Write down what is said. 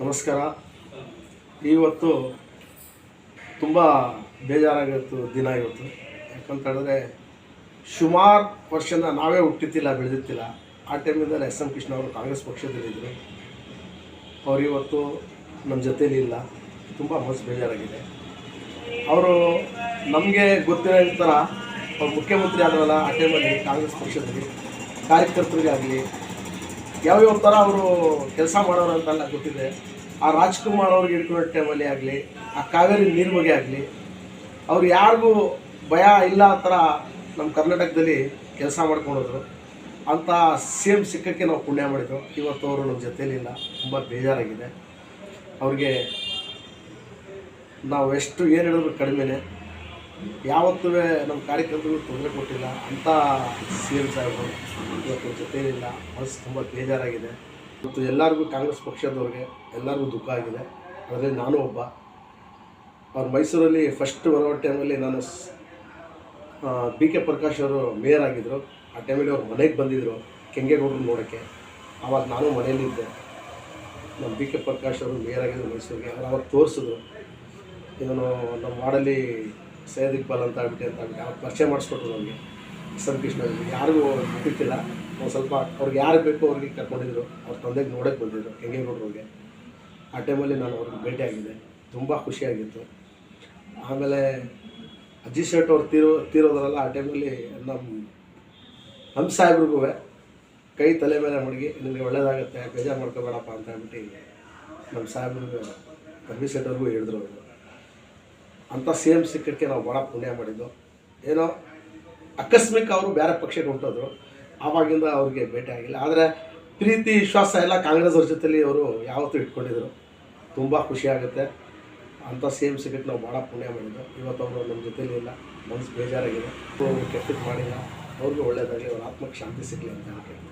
ನಮಸ್ಕಾರ. ಇವತ್ತು ತುಂಬ ಬೇಜಾರಾಗಿತ್ತು, ದಿನ ಇವತ್ತು. ಯಾಕಂತ ಹೇಳಿದ್ರೆ ಸುಮಾರು ವರ್ಷದಿಂದ ನಾವೇ ಹುಟ್ಟಿತ್ತಿಲ್ಲ ಬೆಳೆದಿತ್ತಿಲ್ಲ. ಆ ಟೈಮಿಂದಲೇ ಎಸ್ ಎಂ ಕೃಷ್ಣ ಅವರು ಕಾಂಗ್ರೆಸ್ ಪಕ್ಷದಲ್ಲಿದ್ದರು ಅವರು ಇವತ್ತು ನಮ್ಮ ಜೊತೇಲಿ ಇಲ್ಲ. ತುಂಬ ಮನಸ್ಸು ಬೇಜಾರಾಗಿದೆ. ಅವರು ನಮಗೆ ಗೊತ್ತಿರೋ ಥರ ಅವ್ರು ಮುಖ್ಯಮಂತ್ರಿ ಆದವಲ್ಲ ಆ ಟೈಮಲ್ಲಿ ಕಾಂಗ್ರೆಸ್ ಪಕ್ಷದಲ್ಲಿ, ಕಾರ್ಯಕರ್ತರಿಗಾಗಲಿ ಯಾವ್ಯಾವ ಥರ ಅವರು ಕೆಲಸ ಮಾಡೋರು ಅಂತೆಲ್ಲ ಗೊತ್ತಿದೆ. ಆ ರಾಜ್ಕುಮಾರ್ ಅವ್ರಿಗೆ ಹಿಡ್ಕೊಳ್ಳೋ ಟೈಮಲ್ಲಿ ಆಗಲಿ, ಆ ಕಾವೇರಿ ನೀರು ಬಗ್ಗೆ ಆಗಲಿ, ಅವ್ರು ಯಾರಿಗೂ ಭಯ ಇಲ್ಲ ಆ ಥರ ನಮ್ಮ ಕರ್ನಾಟಕದಲ್ಲಿ ಕೆಲಸ ಮಾಡ್ಕೊಂಡೋದ್ರು. ಅಂತ ಸಿ ಎಂ ಸಿಕ್ಕಕ್ಕೆ ನಾವು ಪುಣ್ಯ ಮಾಡಿದ್ದು ಇವತ್ತು ಅವರು ನಮ್ಮ ಜೊತೆಯಲ್ಲಿಲ್ಲ ತುಂಬ ಬೇಜಾರಾಗಿದೆ. ಅವ್ರಿಗೆ ನಾವು ಎಷ್ಟು ಏನು ಹೇಳಿದ್ರು ಕಡಿಮೆನೇ. ಯಾವತ್ತೂ ನಮ್ಮ ಕಾರ್ಯಕರ್ತರಿಗೂ ತೊಂದರೆ ಕೊಟ್ಟಿಲ್ಲ. ಅಂಥ ಸಿ ಎಂ ಸಾಹೇಬರು ಇವತ್ತು ಜೊತೆಲಿಲ್ಲ ಮನಸ್ಸು ತುಂಬ ಬೇಜಾರಾಗಿದೆ. ಮತ್ತು ಎಲ್ಲರಿಗೂ ಕಾಂಗ್ರೆಸ್ ಪಕ್ಷದವ್ರಿಗೆ ಎಲ್ಲರಿಗೂ ದುಃಖ ಆಗಿದೆ. ಅದರಲ್ಲಿ ನಾನು ಒಬ್ಬ. ಅವ್ರು ಮೈಸೂರಲ್ಲಿ ಫಸ್ಟ್ ಬರೋ ಟೈಮಲ್ಲಿ ನಾನು ಬಿ ಕೆ ಪ್ರಕಾಶ್ ಅವರು ಮೇಯರ್ ಆಗಿದ್ದರು ಆ ಟೈಮಲ್ಲಿ ಅವ್ರು ಮನೆಗೆ ಬಂದಿದ್ದರು ಕೆಂಗೇಗೌಡರು ನೋಡೋಕ್ಕೆ. ಆವಾಗ ನಾನು ಮನೆಯಲ್ಲಿದ್ದೆ ನಮ್ಮ ಬಿ ಕೆ ಪ್ರಕಾಶ್ ಅವರು ಮೇಯರ್ ಆಗಿದ್ದರು ಮೈಸೂರಿಗೆ. ಅವ್ರು ಅವಾಗ ತೋರಿಸಿದ್ರು. ಇದನ್ನು ನಮ್ಮ ವಾರ್ಡಲ್ಲಿ ಸೈಯದ್ ಇಕ್ಬಾಲ್ ಅಂತ ಆಗ್ಬಿಟ್ಟು ಅಂತ ಆಗ್ಬಿಟ್ಟು ಅವ್ರು ಪರಿಚಯ ಮಾಡಿಸ್ಕೊಟ್ರು ನಮಗೆ. ಎಸ್ ಕೃಷ್ಣ. ಯಾರಿಗೂ ಗೊತ್ತಿತ್ತಿಲ್ಲ ಒಂದು ಸ್ವಲ್ಪ ಅವ್ರಿಗೆ ಯಾರು ಬೇಕು ಅವ್ರಿಗೆ ಕರ್ಕೊಂಡಿದ್ರು. ಅವ್ರ ತಂದೆಗೆ ನೋಡೋಕ್ಕೆ ಬಂದಿದ್ರು. ನೋಡ್ರಿಗೆ ಆ ಟೈಮಲ್ಲಿ ನಾನು ಅವ್ರಿಗೆ ಭೇಟಿಯಾಗಿದ್ದೆ ತುಂಬ ಖುಷಿಯಾಗಿತ್ತು ಆಮೇಲೆ ಅಜ್ಜಿ ಶೆಟ್ ಅವ್ರು ತೀರೋ, ತೀರೋದ್ರಲ್ಲ ಆ ಟೈಮಲ್ಲಿ ನಮ್ಮ ನಮ್ಮ ಸಾಹೇಬ್ರಿಗೂ ಕೈ ತಲೆ ಮೇಲೆ ಮಡಗಿ ನಿಮಗೆ ಒಳ್ಳೇದಾಗುತ್ತೆ. ಬೇಜಾರು ಮಾಡ್ಕೋಬೇಡಪ್ಪ ಅಂತ ಹೇಳ್ಬಿಟ್ಟು ನಮ್ಮ ಸಾಹೇಬ್ರಿಗೂ ಅಜ್ಜಿ ಶೆಟ್ಟವ್ರಿಗೂ ಹೇಳಿದ್ರು ಅವರು. ಅಂಥ ಸಿ ಎಂ ಸಿಕ್ಕಕ್ಕೆ ನಾವು ಭಾಳ ಪುಣ್ಯ ಮಾಡಿದ್ದು. ಏನೋ ಆಕಸ್ಮಿಕ ಅವರು ಬೇರೆ ಪಕ್ಷಕ್ಕೆ ಹೊಂಟೋದ್ರು. ಆವಾಗಿಂದ ಅವ್ರಿಗೆ ಭೇಟಿ ಆಗಿಲ್ಲ. ಆದರೆ ಪ್ರೀತಿ, ವಿಶ್ವಾಸ ಎಲ್ಲ ಕಾಂಗ್ರೆಸ್ ಅವ್ರ ಅವರು ಯಾವತ್ತೂ ಇಟ್ಕೊಂಡಿದ್ರು. ತುಂಬ ಖುಷಿಯಾಗುತ್ತೆ ಅಂಥ ಸಿ ಎಂ ಸಿಕ್ಕಕ್ಕೆ ನಾವು ಭಾಳ ಪುಣ್ಯ ಮಾಡಿದ್ದು. ಇವತ್ತು ಅವರು ನಮ್ಮ ಜೊತೆಲಿ ಇಲ್ಲ. ಮನಸ್ಸು ಬೇಜಾರಾಗಿದೆ. ಕೆಟ್ಟದ್ದು ಮಾಡಿಲ್ಲ. ಅವ್ರಿಗೂ ಒಳ್ಳೆಯದಾಗಲಿ ಅವ್ರ ಆತ್ಮಕ್ಕೆ ಶಾಂತಿ ಸಿಗಲಿ ಅಂತ ಹೇಳ್ತೀನಿ